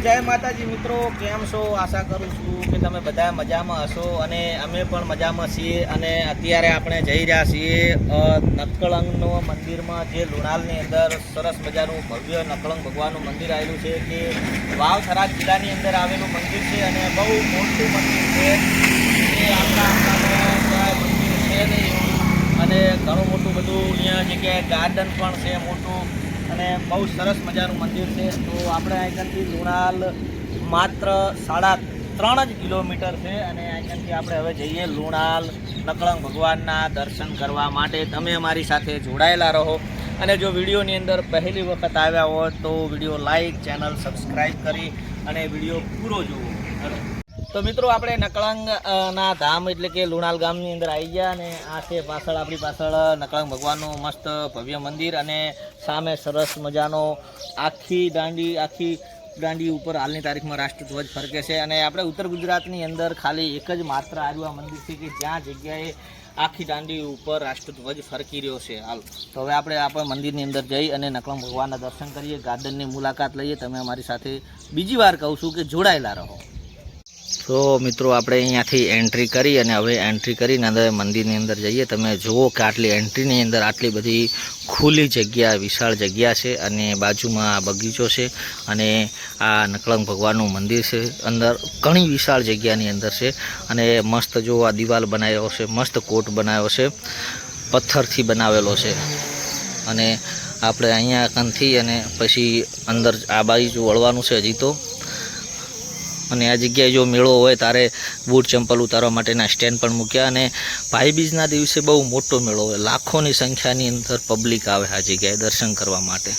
જય માતાજી મિત્રો, કેમ છો? આશા કરું છું કે તમે બધા મજામાં હશો અને અમે પણ મજામાં છીએ અને અત્યારે આપણે જઈ રહ્યા છીએ નકળંગનો મંદિરમાં જે લુણાલની અંદર સરસ મજાનું ભવ્ય નકળંગ ભગવાનનું મંદિર આવેલું છે કે વાવ થરાદ જિલ્લાની અંદર આવેલું મંદિર છે અને બહુ મોટું મંદિર છે. મંદિર છે નહીં. અને ઘણું મોટું બધું અહીંયા જગ્યાએ ગાર્ડન પણ છે, મોટું. અને બહુ સરસ મજાનું મંદિર છે. તો આપણે અહીંથી લુણાલ માત્ર સાડા ત્રણ જ કિલોમીટર છે અને અહીંથી આપણે હવે જઈએ લુણાલ નકળંગ ભગવાનના દર્શન કરવા માટે. તમે અમારી સાથે જોડાયેલા રહો. અને જો વિડીયોની અંદર પહેલી વખત આવ્યા હોય તો વીડિયો લાઈક, ચેનલ સબસ્ક્રાઈબ કરી અને વીડિયો પૂરો જુઓ તો મિત્રો આપણે નકળંગ ના ધામ એટલે કે લુણાલ ગામની અંદર આવી ગયા અને આ છે પાછળ, આપણી પાછળ નકળંગ ભગવાનનું મસ્ત ભવ્ય મંદિર અને સામે સરસ મજાનો આખી દાંડી આખી દાંડી ઉપર હાલની તારીખમાં રાષ્ટ્રધ્વજ ફરકે છે અને આપણે ઉત્તર ગુજરાતની અંદર ખાલી એક જ માત્ર આવ્યું આ મંદિર છે કે જ્યાં જગ્યાએ આખી દાંડી ઉપર રાષ્ટ્રધ્વજ ફરકી રહ્યો છે. હાલ, તો હવે આપણે આપણે મંદિરની અંદર જઈ અને નકળંગ ભગવાનના દર્શન કરીએ, ગાર્ડનની મુલાકાત લઈએ. તમે અમારી સાથે બીજી વાર કહું છું કે જોડાયેલા રહો. તો મિત્રો, આપણે અહીંયાથી એન્ટ્રી કરી અને હવે એન્ટ્રી કરીને અંદર મંદિરની અંદર જઈએ. તમે જુઓ કે આટલી એન્ટ્રીની અંદર આટલી બધી ખુલ્લી જગ્યા, વિશાળ જગ્યા છે અને બાજુમાં આ બગીચો છે અને આ નકળંગ ભગવાનનું મંદિર છે અંદર. ઘણી વિશાળ જગ્યાની અંદર છે અને મસ્ત જો આ દિવાલ બનાવ્યો છે, મસ્ત કોટ બનાવ્યો છે, પથ્થરથી બનાવેલો છે. અને આપણે અહીંયા કંથી અને પછી અંદર આ બાજુ વળવાનું છે હજી તો. અને આ જગ્યાએ જો મેળો હોય તારે બૂટ ચંપલ ઉતારવા માટેના સ્ટેન્ડ પણ મૂક્યા અને ભાઈબીજના દિવસે બહુ મોટો મેળો હોય. લાખોની સંખ્યાની અંદર પબ્લિક આવે આ જગ્યાએ દર્શન કરવા માટે.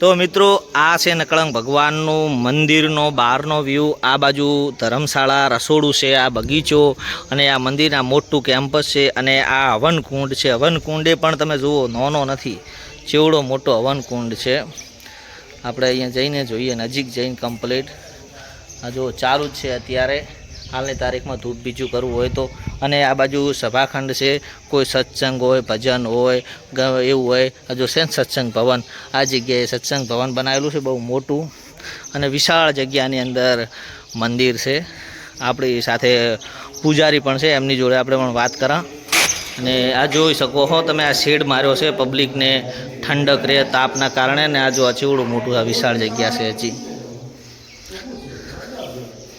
તો મિત્રો, આ છે નકળંગ ભગવાનનું મંદિરનો બહારનો વ્યૂ આ બાજુ ધર્મશાળા, રસોડું છે, આ બગીચો અને આ મંદિરના મોટું કેમ્પસ છે અને આ હવનકુંડ છે. હવનકુંડે પણ તમે જુઓ, નાનો નથી. ચેવડો મોટો હવનકુંડ છે. આપણે અહીંયા જઈને જોઈએ, નજીક જઈને કમ્પ્લીટ જો ચાલુ જ છે અત્યારે. હાલની તારીખમાં ધૂપ બીજું કરવું હોય તો. અને આ બાજુ સભાખંડ છે, કોઈ સત્સંગ હોય, ભજન હોય એવું હોય. હજુ છે ને સત્સંગ ભવન, આ જગ્યાએ સત્સંગ ભવન બનાવેલું છે, બહુ મોટું. અને વિશાળ જગ્યાની અંદર મંદિર છે. આપણી સાથે પૂજારી પણ છે, એમની જોડે આપણે પણ વાત કરા. અને આ જોઈ શકો હો, તમે આ શેડ માર્યો છે, પબ્લિકને ઠંડક રહે તાપના કારણે, ને આ જો આ મોટું આ વિશાળ જગ્યા છે હજી.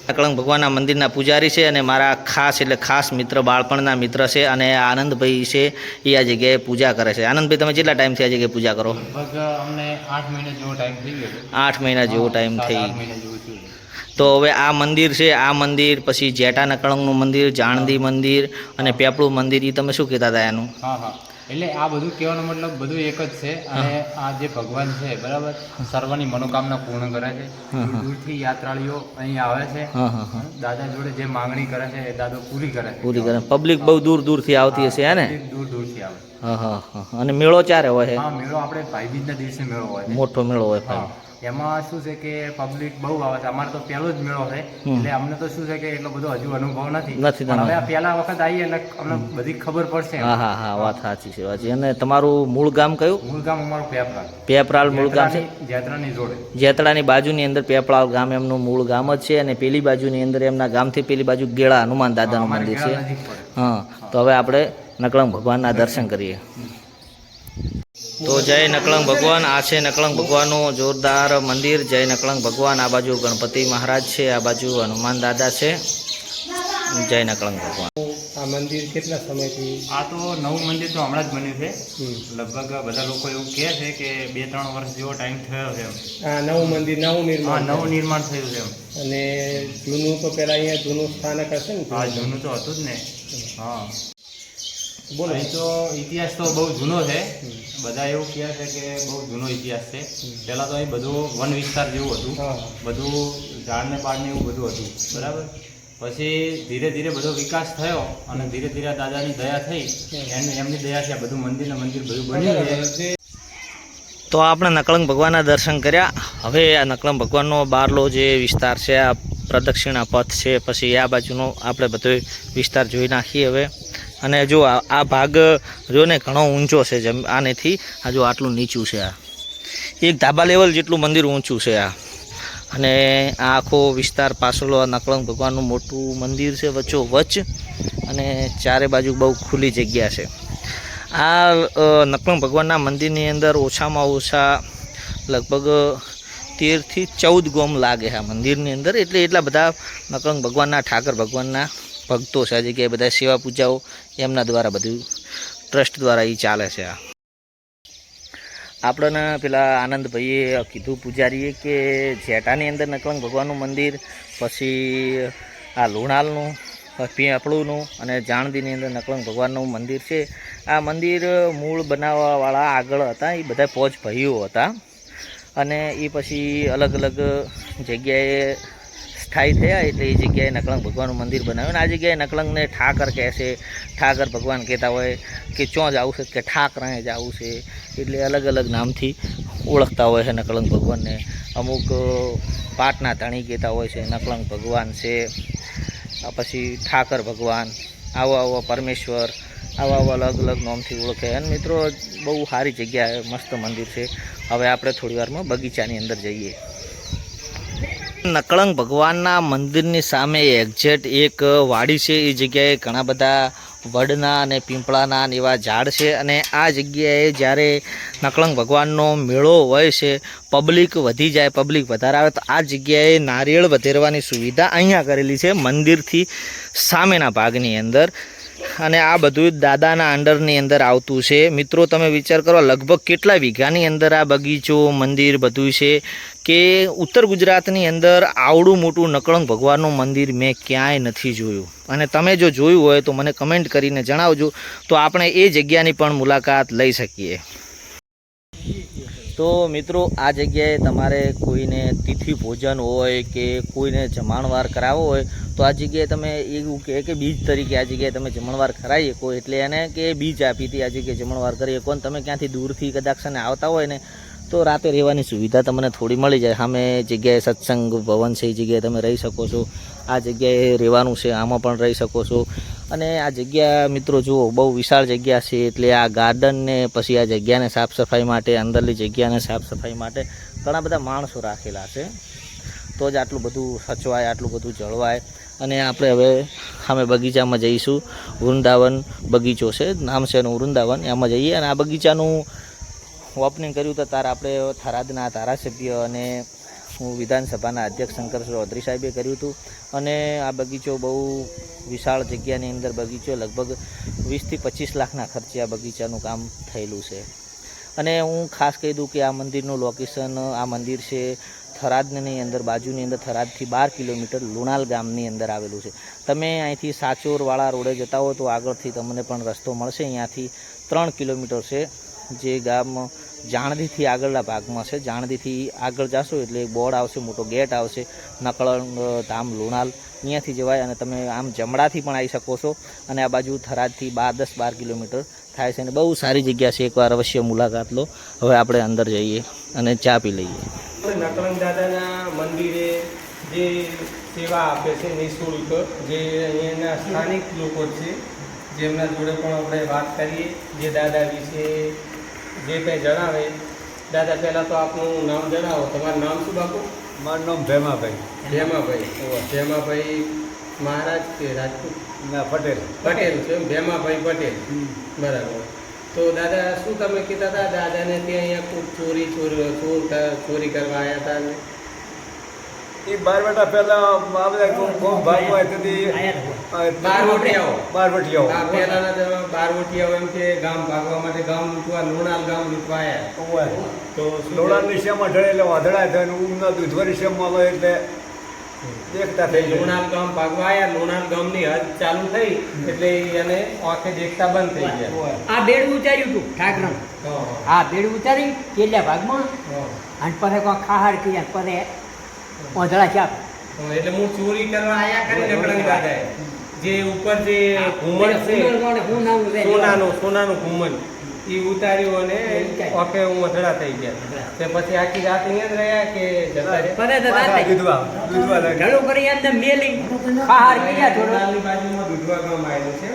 અકળંગ ભગવાનના મંદિરના પૂજારી છે અને મારા ખાસ એટલે ખાસ મિત્ર બાળપણના મિત્ર છે અને આનંદભાઈ છે એ આ જગ્યાએ પૂજા કરે છે. આનંદભાઈ તમે કેટલા ટાઈમથી આ જગ્યાએ પૂજા કરો? અમને આઠ મહિના જેવો ટાઈમ થઈ ગયો આઠ મહિના જેવો ટાઈમ થઈ. તો હવે આ મંદિર છે આ મંદિર પછી જેટા નકળંગનું મંદિર જાણદી મંદિર અને પેપળું મંદિર એ તમે શું કહેતા હતા એનું? હા હા. એટલે આ બધું કહેવાનો મતલબ બધું એક જ છે અને આ જે ભગવાન છે બરાબર? સર્વની મનોકામના પૂર્ણ કરે છે. દૂરથી યાત્રાળુઓ અહીં આવે છે. દાદા જોડે જે માંગણી કરે છે એ દાદો પૂરી કરે છે. પૂરી કરે. પબ્લિક બહુ દૂર દૂરથી આવતી હશે હે ને? દૂર દૂરથી આવે હા હા હા. અને મેળો ચારે હોય છે હા મેળો આપણે ભાઈબીજના દિવસે મેળો હોય મોટો મેળો હોય એમાં શું છે કે પબ્લિક બહુ આવે છે. અમારે તો પહેલો જ મેળો છે. એટલે અમને તો શું છે કે એટલો બધો હજુ અનુભવ નથી. હવે આ પહેલા વખત આવીએ એટલે અમને બધી ખબર પડશે. હા હા હા વાત સાચી છે વાત અને તમારું મૂળ ગામ કયું? મૂળ ગામ અમારું પેપરાલ. પેપરાલ મૂળ ગામ છે? જેતરાની જોડે. જેતરાની બાજુની અંદર પેપરાલ ગામ એમનું મૂળ ગામ જ છે અને પેલી બાજુની અંદર એમના ગામથી પેલી બાજુ ગેળા હનુમાન દાદાનું મંદિર છે. હા તો હવે આપણે નકળંગ ભગવાનના દર્શન કરીએ. તો જય નકળંગ ભગવાન. આ છે નકળંગ ભગવાનનું જોરદાર મંદિર. જય નકળંગ ભગવાન. આ બાજુ ગણપતિ મહારાજ છે. આ બાજુ હનુમાન દાદા છે. જય નકળંગ ભગવાન. આ મંદિર કેટલા સમયથી? આ તો નવું મંદિર તો હમણાં જ બન્યું છે. લગભગ બધા લોકો એવું કહે છે કે બે ત્રણ વર્ષ જેવો ટાઈમ થયો છે આ નવું મંદિર નવું નિર્માણ નવું નિર્માણ થયું છે અને જૂનું તો પહેલાં અહીંયા જૂનું સ્થાનક હશે ને? હા જૂનું તો હતું જ ને. હા. બોલો. અહીં તો ઇતિહાસ તો બહુ જૂનો છે. બધા એવું કહે છે કે બહુ જૂનો ઇતિહાસ છે. પહેલાં તો અહીં બધું વન વિસ્તાર જેવું હતું. બધું ઝાડને પાડને એવું બધું હતું. બરાબર? પછી ધીરે ધીરે બધો વિકાસ થયો અને ધીરે ધીરે દાદાની દયા થઈ. એમની એમની દયા આ બધું મંદિર ને મંદિર બધું બન્યું છે. તો આપણે નકળંગ ભગવાનના દર્શન કર્યા. હવે આ નકળંગ ભગવાનનો બહારલો જે વિસ્તાર છે આ પ્રદક્ષિણા પથ છે પછી આ બાજુનો આપણે બધો વિસ્તાર જોઈ નાખીએ હવે. અને જો આ ભાગ, જો ને ઘણો ઊંચો છે જેમ આનેથી, આ જો આટલું નીચું છે આ. એક ધાબા લેવલ જેટલું મંદિર ઊંચું છે આ. અને આ આખો વિસ્તાર પાછળ આ નકળંગ ભગવાનનું મોટું મંદિર છે, વચ્ચો વચ્ચ, અને ચારે બાજુ બહુ ખુલ્લી જગ્યા છે. આ નકળંગ ભગવાનના મંદિરની અંદર ઓછામાં ઓછા લગભગ તેરથી ચૌદ ગોમ લાગે આ મંદિરની અંદર. એટલે એટલા બધા નકળંગ ભગવાનના, ઠાકર ભગવાનના ભક્તો છે, આ જગ્યાએ બધા સેવા પૂજાઓ એમના દ્વારા બધું ટ્રસ્ટ દ્વારા એ ચાલે છે. આ આપણને પેલા આનંદભાઈએ કીધું પૂજારીએ કે જેટાની અંદર નકલંગ ભગવાનનું મંદિર, પછી આ લુણાલનું પીપળુંનું અને જાણદીની અંદર નકલંગ ભગવાનનું મંદિર છે. આ મંદિર મૂળ બનાવવાવાળા આગળ હતા એ બધા પોચ ભાઈઓ હતા. અને એ પછી અલગ અલગ જગ્યાએ સ્થાયી થયા એટલે એ જગ્યાએ નકલંગ ભગવાનનું મંદિર બનાવ્યું આ જગ્યાએ નકલંગને ઠાકર કહે છે. ઠાકર ભગવાન કહેતા હોય કે ચોં જ છે? કે ઠાકરાએ જ છે. એટલે અલગ અલગ નામથી ઓળખતા હોય છે નકલંગ ભગવાનને. અમુક પાટના તણી કહેતા હોય છે, નકલંગ ભગવાન છે. પછી ઠાકર ભગવાન, આવો આવો પરમેશ્વર, આવા આવા અલગ અલગ નામથી ઓળખે. અને મિત્રો, બહુ સારી જગ્યા, મસ્ત મંદિર છે. હવે આપણે થોડી વારમાં બગીચાની અંદર જઈએ. નકળંગ ભગવાનના મંદિરની સામે એક્ઝેક્ટ એક વાડી છે. એ જગ્યાએ ઘણા બધા વડના અને પીંપળાના અને એવા ઝાડ છે અને આ જગ્યાએ જ્યારે નકળંગ ભગવાનનો મેળો હોય છે પબ્લિક વધી જાય પબ્લિક વધારે આવે, તો આ જગ્યાએ નારિયેળ વધેરવાની સુવિધા અહીંયા કરેલી છે મંદિરથી સામેના ભાગની અંદર. અને આ બધું દાદાના અંડરની અંદર આવતું છે. મિત્રો, તમે વિચાર કરો, લગભગ કેટલા વીઘાની અંદર આ બગીચો, મંદિર બધું છે કે ઉત્તર ગુજરાતની અંદર આવડું મોટું નકળંગ ભગવાનનું મંદિર મેં ક્યાંય નથી જોયું. અને તમે જો જોયું હોય તો મને કમેન્ટ કરીને જણાવજો. તો આપણે એ જગ્યાની પણ મુલાકાત લઈ શકીએ. તો મિત્રો, આ જગ્યાએ તમારે કોઈને તિથિ ભોજન હોય કે કોઈને જમણવાર કરાવવો હોય, તો આ જગ્યાએ તમે એવું કહે કે બીજ તરીકે આ જગ્યાએ તમે જમણવાર કરાવી શકો. એટલે એને કે બીજ આપી હતી આ જગ્યાએ જમણવાર કરી શકો. અને તમે ક્યાંથી દૂરથી કદાચ આવતા હોય ને, તો રાતે રહેવાની સુવિધા તમને થોડી મળી જાય. સામે જગ્યાએ સત્સંગ, ભવન છે એ જગ્યાએ તમે રહી શકો છો. આ જગ્યાએ રહેવાનું છે, આમાં પણ રહી શકો છો. અને આ જગ્યા મિત્રો જુઓ, બહુ વિશાળ જગ્યા છે. એટલે આ ગાર્ડનને પછી આ જગ્યાને સાફ સફાઈ માટે, અંદરની જગ્યાને સાફ સફાઈ માટે ઘણા બધા માણસો રાખેલા છે. તો જ આટલું બધું સચવાય, આટલું બધું જળવાય. અને આપણે હવે અમે બગીચામાં જઈશું. વૃંદાવન બગીચો છે. નામ છે એનું વૃંદાવન. એમાં જઈએ અને આ બગીચાનું ઓપનિંગ કર્યું તો તાર આપણે થરાદના ધારાસભ્ય અને હું વિધાનસભાના અધ્યક્ષ શંકર ચૌધરી સાહેબે કર્યું હતું. અને આ બગીચો બહુ વિશાળ જગ્યાની અંદર બગીચો લગભગ વીસથી પચીસ લાખના ખર્ચે આ બગીચાનું કામ થયેલું છે. અને હું ખાસ કહી દઉં કે આ મંદિરનું લોકેશન આ મંદિર છે થરાદની અંદર, બાજુની અંદર થરાદથી બાર કિલોમીટર લુણાલ ગામની અંદર આવેલું છે. તમે અહીંથી સાચોરવાળા રોડે જતા હો તો આગળથી તમને પણ રસ્તો મળશે. અહીંયાથી ત્રણ કિલોમીટર છે જે ગામ જાણદીથી આગળના ભાગમાં છે. જાણદીથી આગળ જાશો એટલે એક બોર્ડ આવશે, મોટો ગેટ આવશે નકળંગ ધામ લુણાલ, અહીંયાથી જવાય અને તમે આમ જમડાથી પણ આવી શકો છો. અને આ બાજુ થરાદથી બાર દસ, બાર કિલોમીટર થાય છે અને બહુ સારી જગ્યા છે. એકવાર અવશ્ય મુલાકાત લો. હવે આપણે અંદર જઈએ અને ચા પી લઈએ. નકલંગ દાદાના મંદિરે જે સેવા આપે છે નિઃશુલ્ક જે અહીંયાના સ્થાનિક લોકો છે, જેમના જોડે પણ આપણે વાત કરીએ, જે દાદા વિશે જે કંઈ જણાવે દાદા પહેલાં તો આપનું નામ જણાવો. તમારું નામ શું બાપુ? મારું નામ ભેમાભાઈ. ભેમાભાઈ. ભેમાભાઈ મહારાજ કે રાજપૂત? ના પટેલ. પટેલ છે એમ? ભેમાભાઈ પટેલ. બરાબર. તો દાદા શું તમે કહેતા હતા દાદાને ત્યાં અહીંયા ખૂબ ચોરી ચોર ચોર ચોરી કરવા આવ્યા હતા એ બાર બેટા પહેલા આ કોમ કોમ- કોમ ભાગમાં હતી બારવટીયાઓ. બારવટીયાઓ. આ પહેલાના બાર વટિયાઓ એમ કે ગામ ભાગવા માટે ગામ લૂંટવા લોણાલ ગામ લૂંટવા આવ્યા તો લોડાની શેમાં ઢળે એટલે વાદળા થાય ને ઊંઘના દૂધવાળી શેમમાં આવે એટલે દેખતા થઈ લોણાલ ગામ ભાગવા આવ્યા લુણાલ ગામની હદ ચાલુ થઈ એટલે એને આંખે દેખતા બંધ થઈ ગયા. આ બેડ ઉતાર્યું હતું ઠાકરણ હા, આ બેડ ઉતારી કેટલા ભાગમાં. અને પછી કોઈ ખાહાર કર્યા પછી ઓંધળા ક્યાં એટલે હું ચોરી કરવા આયા કરી નકળંગ દાદાએ જે ઉપર જે ઘુમણ છે સોનાનો સોનાનું સોનાનું એ ઉતાર્યું અને ઓકે હું અધડા થઈ ગયા. તે પછી આખી રાત અહીંયા જ રહ્યા કે જતા દૂધવા દૂધવા ઘણું કરી અંદર મેલી. બહાર ગયા થોડો. નાની બાજુમાં દુધવા ગામ આવેલું છે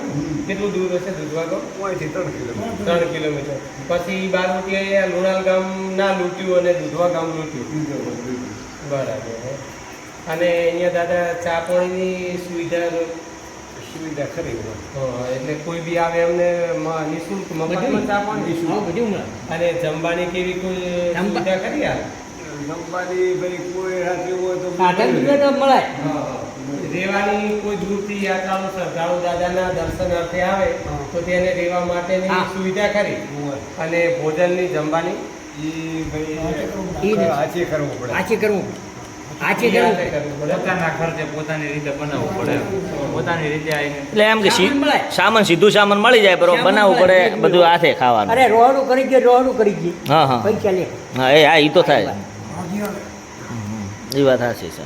કેટલું દૂર હશે દુધવા ગામ? અહીંથી ત્રણ કિલોમીટર. ત્રણ કિલોમીટર. પછી બારવટીએ લુણાલ ગામ ના લૂંટ્યું અને દુધવા ગામ લૂંટ્યું. બરાબર અને અહીંયા દાદા ચા પાણીની સુવિધા સુવિધા ખરી એટલે કોઈ બી આવે એમને નિઃશુલ્ક મફતમાં ચા પાણી. બધું અને જમવાની કેવી કોઈ સુવિધા ખરી આ? જમવાની ભાઈ કોઈ રાત્રે હોય તો બીજું તો મળે. રેવાની કોઈ દૂરથી યાત્રાળુ શ્રદ્ધાળુ દાદાના દર્શન અર્થે આવે તો તેને રેવા માટેની સુવિધા ખરી. અને ભોજનની જમવાની કરવું પડે. આચે કરવું આચે પડે. પોતાના ખર્ચે પોતાની રીતે બનાવવું પડે. પોતાની રીતે એટલે એમ કે સી- સામાન મળે. સામાન સીધું સામાન મળી જાય બરોબર. બનાવવું પડે બધું હાથે ખાવાનું. અરે રોહડું કરી ગયો રોહડું કરી ગઈ હા હા. પૈસા લે. હા એ હા એ તો થાય. એ વાત. સાચી છે.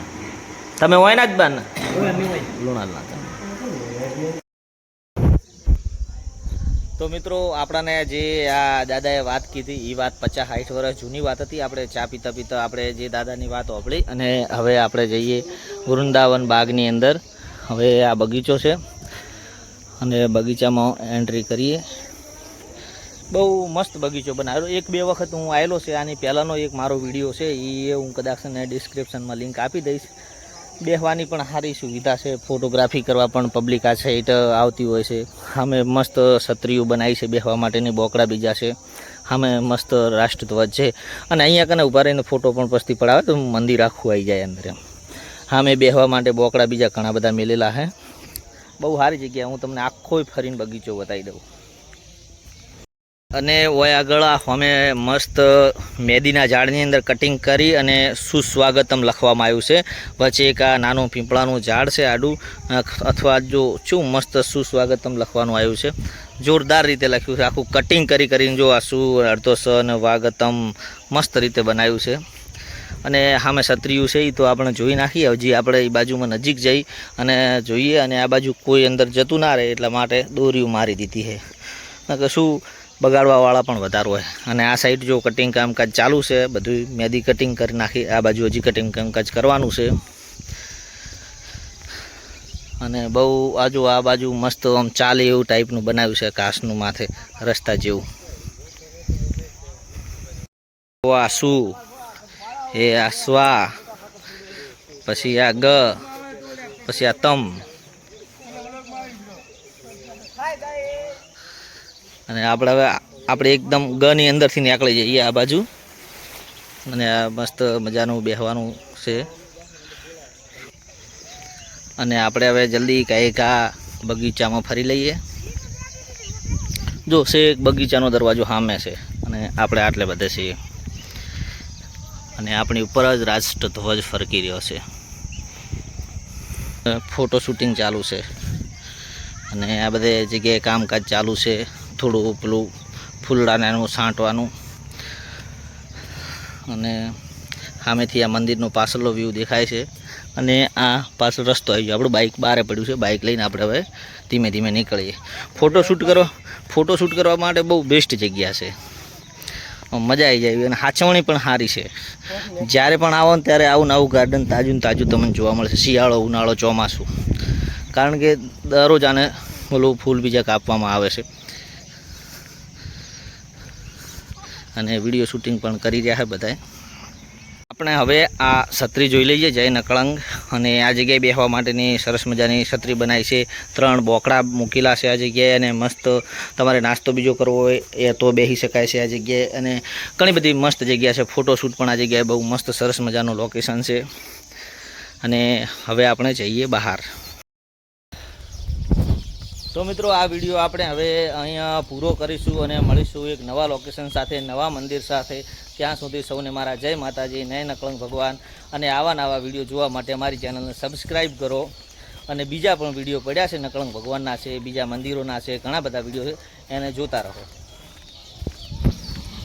તમે હોય ના જ બાન લુણાલના તો મિત્રો, આપણાને જે આ દાદાએ વાત કીધી એ વાત પચાસ સાઠ વર્ષ જૂની વાત હતી. આપણે ચા પીતા પીતા આપણે જે દાદાની વાત સાંભળી અને હવે આપણે જઈએ વૃંદાવન બાગની અંદર. હવે આ બગીચો છે અને બગીચામાં એન્ટ્રી કરીએ. બહુ મસ્ત બગીચો બનાવેલો. એક બે વખત હું આવેલો છે. આની પહેલાંનો એક મારો વીડિયો છે. એ હું કદાચ ડિસ્ક્રિપ્શનમાં લિંક આપી દઈશ. બેસવાની પણ સારી સુવિધા છે. ફોટોગ્રાફી કરવા પણ પબ્લિક આ સાઈડ આવતી હોય છે. સામે મસ્ત છત્રીઓ બનાવી છે બેસવા માટેની, બોકડા બીજા છે. સામે મસ્ત રાષ્ટ્રધ્વજ છે. અને અહીંયા કને ઊભા રહીને ફોટો પણ પસ્તી પડાવે તો મંદિર આખું આવી જાય અંદર એમ. સામે બેસવા માટે બોકડા બીજા ઘણા બધા મેલેલા છે બહુ સારી જગ્યા, હું તમને આખો ફરીને બગીચો બતાવી દઉં. અને ઓય આગળ અમે મસ્ત મેદીના ઝાડની અંદર કટિંગ કરી અને સુસ્વાગતમ લખવામાં આવ્યું છે. વચ્ચે એક આ નાનું પીપળાનું ઝાડ છે આડું અથવા જો શું મસ્ત સુસ્વાગતમ લખવાનું આવ્યું છે. જોરદાર રીતે લખ્યું છે. આખું કટિંગ કરી કરીને જો આ સુ અડધો સ અને વાગતમ મસ્ત રીતે બનાવ્યું છે. અને સામે સત્રિયું છે એ તો આપણે જોઈ નાખીએ. હજી આપણે એ બાજુમાં નજીક જઈ અને જોઈએ. અને આ બાજુ કોઈ અંદર જતું ના રહે એટલા માટે દોરીઓ મારી દીધી છે. શું બગાડવાવાળા પણ વધારે હોય. અને આ સાઈડ જો કટિંગ કામકાજ ચાલુ છે, બધું મેદી કટિંગ કરી નાખી, આ બાજુ હજી કટિંગ કામકાજ કરવાનું છે. અને બહુ આજુ આ બાજુ મસ્ત આમ ચાલે એવું ટાઈપનું બનાવ્યું છે કાચનું માથે, રસ્તા જેવું. આ સુ એ આ સ્વા, પછી આ ગ, પછી આ તમ. અને આપણે હવે આપણે એકદમ ગની અંદરથી નીકળી જઈએ આ બાજુ. અને આ મસ્ત મજાનું બેહવાનું છે. અને આપણે હવે જલ્દી કાંઈક આ બગીચામાં ફરી લઈએ. જો છે બગીચાનો દરવાજો સામે છે અને આપણે આટલે બધે છીએ. અને આપણી ઉપર જ રાષ્ટ્રધ્વજ ફરકી રહ્યો છે. ફોટો શૂટિંગ ચાલુ છે. અને આ બધે જગ્યાએ કામકાજ ચાલુ છે. થોડું પેલું ફૂલડાને એનું છાંટવાનું. અને સામેથી આ મંદિરનો પાછળનો વ્યૂ દેખાય છે. અને આ પાછળ રસ્તો આવી ગયો. આપણું બાઇક બહાર પડ્યું છે. બાઇક લઈને આપણે હવે ધીમે ધીમે નીકળીએ. ફોટો શૂટ કરવા ફોટો શૂટ કરવા માટે બહુ બેસ્ટ જગ્યા છે. મજા આવી જાય અને હાચવણી પણ સારી છે. જ્યારે પણ આવો ને ત્યારે આવું નવું ગાર્ડન તાજું તાજું તમને જોવા મળશે. શિયાળો, ઉનાળો ચોમાસું. કારણ કે દરરોજ આને પેલું ફૂલ બીજા કાપવામાં આવે છે. અને વીડિયો શૂટિંગ પણ કરી રહ્યા છે બધાએ. આપણે હવે આ છત્રી જોઈ લઈએ, જય નકળંગ. અને આ જગ્યાએ બેસવા માટેની સરસ મજાની છત્રી બનાવી છે. ત્રણ બોકડા મૂકેલા છે આ જગ્યાએ અને મસ્ત તમારે નાસ્તો બીજો કરવો હોય એ તો બેસી શકાય છે આ જગ્યાએ. અને ઘણી બધી મસ્ત જગ્યા છે. ફોટોશૂટ પણ આ જગ્યાએ બહુ મસ્ત સરસ મજાનું લોકેશન છે. અને હવે આપણે જઈએ બહાર. તો મિત્રો, આ વીડિયો આપણે હવે અહીંયા પૂરો કરીશું અને મળીશું એક નવા લોકેશન સાથે, નવા મંદિર સાથે. ત્યાં સુધી સૌને મારા જય માતાજી, નય નકળંગ ભગવાન. અને આવા નવા વીડિયો જોવા માટે અમારી ચેનલને સબસ્ક્રાઈબ કરો. અને બીજા પણ વીડિયો પડ્યા છે નકળંગ ભગવાનના છે, બીજા મંદિરોના છે, ઘણા બધા વીડિયો છે. એને જોતા રહો.